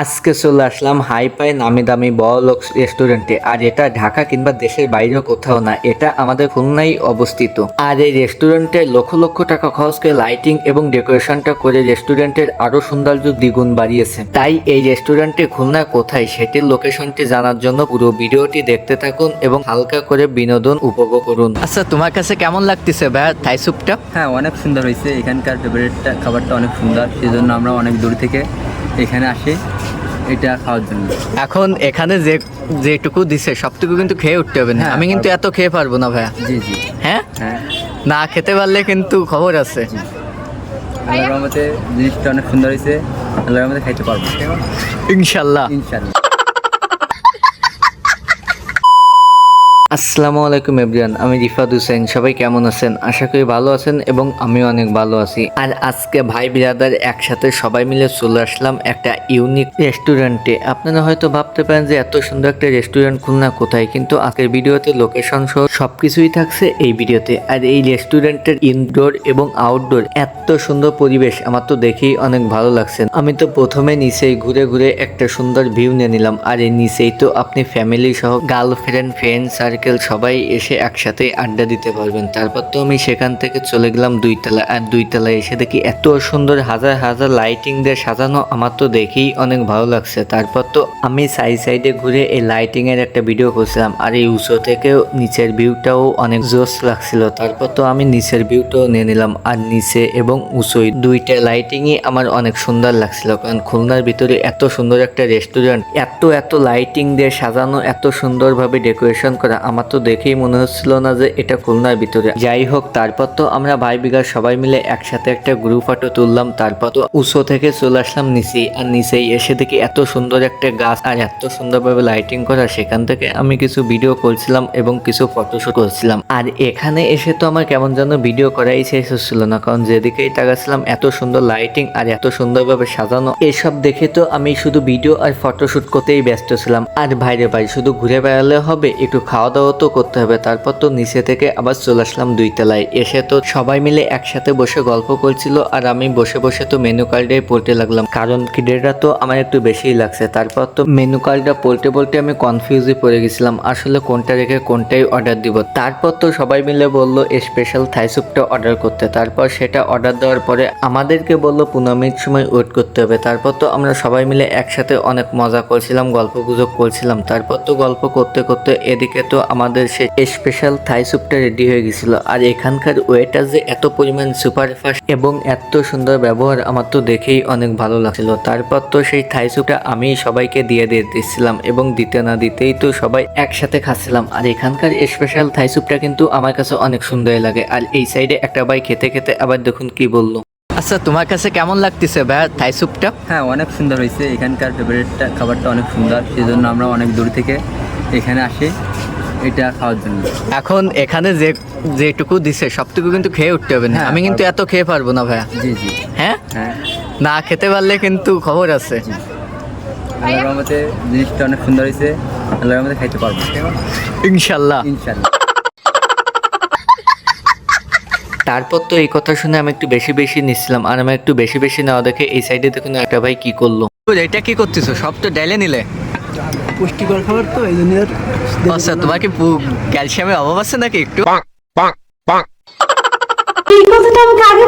আজকে চলে আসলাম হাই পাই নামি দামি বড় রেস্টুরেন্টে আর এটা ঢাকা কিংবা দেশের বাইরে কোথাও না এটা আমাদের খুলনায় অবস্থিত। আর এই রেস্টুরেন্টে লক্ষ লক্ষ টাকা খরচ করে লাইটিং এবং ডেকোরেশনটা করে রেস্টুরেন্টের আরও সৌন্দর্য দ্বিগুণ বাড়িয়েছে। তাই এই রেস্টুরেন্টে খুলনা কোথায় সেটির লোকেশনটি জানার জন্য পুরো ভিডিওটি দেখতে থাকুন এবং হালকা করে বিনোদন উপভোগ করুন। আচ্ছা তোমার কাছে কেমন লাগতেছে ভাইয়া থাই স্যুপটা হ্যাঁ অনেক সুন্দর হয়েছে। এখানকার ফেভারিটটা খাবারটা অনেক সুন্দর। সেই জন্য আমরা অনেক দূর থেকে এখানে আসে এটা খাওয়ার জন্য। এখন এখানে যে যেটুকু দিছে সবটুকু কিন্তু খেয়ে উঠতে হবে না। হ্যাঁ, আমি কিন্তু এত খেয়ে পারব না ভাইয়া। জি জি। হ্যাঁ? হ্যাঁ। না খেতে পারলে কিন্তু খবর আছে। আল্লাহর রহমতে জিনিসটা অনেক সুন্দর হয়েছে। আল্লাহর রহমতে খাইতে পারব। ইনশাল্লাহ। ইনশাল্লাহ। আসসালামু আলাইকুম এভরিওয়ান, আমি রিফাত হুসেন, সবাই কেমন আছেন? আশা করি ভালো আছেন এবং আমিও অনেক ভালো আছি। আর আজকে ভাই বিরাদার একসাথে সবাই মিলে চলে আসলাম একটা ইউনিক রেস্টুরেন্টে। আপনারা হয়তো ভাবতে পারেন যে এত সুন্দর একটা রেস্টুরেন্ট খুলনা কোথায়, কিন্তু আজকের ভিডিওতে লোকেশন সহ সবকিছুই থাকছে এই ভিডিওতে। আর এই রেস্টুরেন্টের ইনডোর এবং আউটডোর এত সুন্দর পরিবেশ, আমার তো দেখেই অনেক ভালো লাগছে। আমি তো প্রথমে নিচেই ঘুরে ঘুরে একটা সুন্দর ভিউ নিয়ে নিলাম। আর এই নিচেই তো আপনি ফ্যামিলি সহ গার্লফ্রেন্ড ফ্রেন্ড সার্কেল সবাই এসে একসাথে আড্ডা দিতে পারবেন। তারপর তো আমি সেখান থেকে চলে গেলাম দুইতলা, আর দুইতলায় এসে দেখি এত সুন্দর হাজার হাজার লাইটিং দিয়ে সাজানো, আমার তো দেখেই অনেক ভালো লাগছে। তারপর তো আমি সাইড সাইডে ঘুরে এই লাইটিং এর একটা ভিডিও করছিলাম, আর এই উঁচু থেকেও নিচের ভিউটাও অনেক জোস লাগছিল। তারপর তো আমি নিচের ভিউটাও নিয়ে নিলাম, আর নিচে এবং উঁচুই দুইটা লাইটিংই আমার অনেক সুন্দর লাগছিল, কারণ খুলনার ভিতরে এত সুন্দর একটা রেস্টুরেন্ট এত এত লাইটিং দিয়ে সাজানো, এত সুন্দরভাবে ডেকোরেশন করা আমার তো দেখেই মনে হচ্ছিল না যে এটা খুলনার ভিতরে। যাই হোক, তারপর তো আমরা ভাই বিঘার সবাই মিলে একসাথে একটা গ্রুপ ফটো তুললাম, তারপর তো উঁচু থেকে চলে আসলাম নিচে। আর নিচেই এসে দেখি এত সুন্দর একটা গাছ আর এত সুন্দরভাবে লাইটিং করা, সেখান থেকে আমি কিছু ভিডিও করছিলাম এবং কিছু ফটোশুট করছিলাম। আর এখানে এসে তো আমার কেমন যেন ভিডিও করাই শেষ হচ্ছিল না, কারণ যেদিকেই তাকাচ্ছিলাম, এত সুন্দর লাইটিং আর এত সুন্দরভাবে সাজানো, এসব দেখে তো আমি শুধু ভিডিও আর ফটোশুট করতেই ব্যস্ত ছিলাম। আর ভাইরে ভাই, শুধু ঘুরে বেড়ালে হবে, একটু খাওয়া দাওয়া তো করতে হবে। তারপর তো নিচে থেকে আবার চলে আসলাম দুই তলায়। এসে তো সবাই মিলে একসাথে বসে গল্প করছিল আর আমি বসে বসে তো মেনু কার্ডে পড়তে লাগলাম। কারণ খিদেটা তো আমার একটু বেশিই লাগছে। তারপর তো মেনু কার্ডটা পড়তে পড়তে আমি কনফিউজে পড়ে গেছিলাম, আসলে কোনটা রেখে কোনটাই অর্ডার দিব। তারপর তো সবাই মিলে বলল স্পেশাল থাই স্যুপটা অর্ডার করতে। তারপর সেটা অর্ডার দেওয়ার পরে আমাদেরকে বলল পনেরো সময় ওয়েট করতে হবে। তারপর তো আমরা সবাই মিলে একসাথে অনেক মজা করছিলাম গল্প গুজব করছিলাম। তারপর তো গল্প করতে করতে এদিকে তো আমাদের সে স্পেশাল থাই স্যুপটা রেডি হয়ে গেছিল। আর এখানকার ওয়েটার যে এত পরিমাণ সুপার ফাস্ট এবং এত সুন্দর ব্যবহার, আমার তো দেখেই অনেক ভালো লাগছিল। তারপর তো সেই থাই স্যুপটা আমি সবাইকে দিয়ে দিয়ে দিচ্ছিলাম এবং দিতে না দিতেই তো সবাই একসাথে খাচ্ছিলাম। আর এখানকার স্পেশাল থাই স্যুপটা কিন্তু আমার কাছে অনেক সুন্দর লাগে। আর এই সাইডে একটা ভাই খেতে খেতে আবার দেখুন কি বলল। আচ্ছা তোমার কাছে কেমন লাগতেছে ভাইয়া থাই স্যুপটা হ্যাঁ অনেক সুন্দর হয়েছে। এখানকার ফেভারিটটা খাবারটা অনেক সুন্দর। সেই জন্য আমরা অনেক দূর থেকে এখানে আসি। এটা খাওয়ার জন্য। এখন এখানে যে যেটুকু দিছে সবটুকু কিন্তু খেয়ে উঠতে হবে না। হ্যাঁ, আমি কিন্তু এত খেয়ে পারব না ভাইয়া। জি জি। হ্যাঁ? হ্যাঁ। না খেতে পারলে কিন্তু খবর আছে। আল্লাহর রহমতে জিনিসটা অনেক সুন্দর হয়েছে আল্লাহর রহমতে খাইতে পারব। ইনশাল্লাহ। ইনশাল্লাহ। তারপর তো এই কথা শুনে আমি একটু বেশি বেশি নিচ্ছিলাম। আর আমি একটু বেশি বেশি নেওয়া দেখে এই সাইডে দেখুন একটা ভাই কি করল। এটা কি করতেছো? সব তো ডাইলে নিলে। পুষ্টিকর খাবার তো এই জন্য আচ্ছা তোমার কি ক্যালসিয়ামের অভাব আছে নাকি একটু? কথাটা আমাকে আগে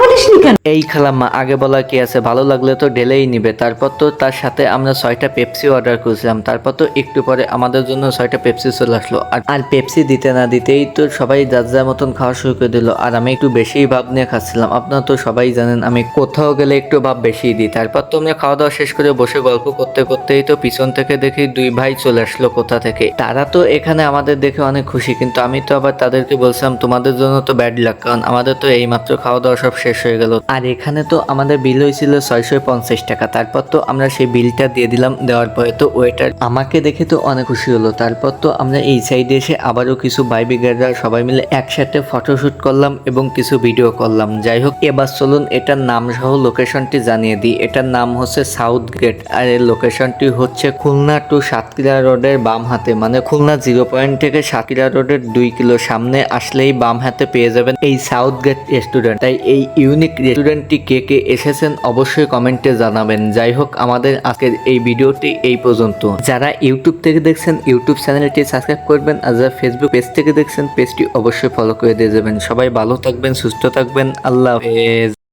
এই খালাম্মা আগে বলা কি আছে? ভালো লাগলে তো ঢেলেই নিবে। তারপর তো তার সাথে আমরা ছয়টা পেপসি অর্ডার করেছিলাম। তারপর তো একটু পরে আমাদের জন্য ছয়টা পেপসি চলে আসলো। আর পেপসি দিতে না দিতেই তো সবাই যার যার মতন খাওয়া শুরু করে দিল। আর আমি একটু বেশিই ভাব নিয়ে খাচ্ছিলাম। আপনারা তো সবাই জানেন, আমি কোথাও গেলে একটু ভাব বেশি দিই। তারপর তো আমরা খাওয়া দাওয়া শেষ করে বসে গল্প করতে করতেই তো পিছন থেকে দেখি দুই ভাই চলে আসলো কোথা থেকে। তারা তো এখানে আমাদের দেখে অনেক খুশি। কিন্তু আমি তো আবার তাদেরকে বলছিলাম, তোমাদের জন্য তো ব্যাড লাক কারণ আমাদের তো এইমাত্র খাওয়া দাওয়া সব শেষ হয়ে গেল। আর এখানে তো আমাদের বিল হয়েছিল ছয়শো পঞ্চাশ টাকা। তারপর তো আমরা সেই বিলটা দিয়ে দিলাম, দেওয়ার পরে তো ওয়েটার আমাকে দেখে তো অনেক খুশি হলো। তারপর তো আমরা এই সাইডে এসে আবারও কিছু বাই বিগাররা সবাই মিলে একসাথে ফটোশুট করলাম এবং কিছু ভিডিও করলাম। যাই হোক, এবার চলুন এটার নাম সহ লোকেশনটি জানিয়ে দিই। এটার নাম হচ্ছে সাউথ গেট আর এর লোকেশনটি হচ্ছে খুলনা টু সাতক্ষীরা রোডের বাম হাতে। মানে খুলনা জিরো পয়েন্ট থেকে সাতক্ষীরা রোডের দুই কিলো সামনে আসলেই বাম হাতে পেয়ে যাবেন এই সাউথ গেট রেস্টুরেন্ট রেস্টুরেন্ট তাই এই ইউনিক রেস্টুরেন্টটি কে কে এসেছেন অবশ্যই কমেন্টে জানাবেন। যাই হোক আমাদের আজকের এই ভিডিওটি এই পর্যন্ত। যারা ইউটিউব থেকে দেখছেন ইউটিউব চ্যানেলটি সাবস্ক্রাইব করবেন আর যারা ফেসবুক পেজ থেকে দেখছেন পেজটি অবশ্যই ফলো করে দিয়ে যাবেন। সবাই ভালো থাকবেন, সুস্থ থাকবেন। আল্লাহ হাফেজ।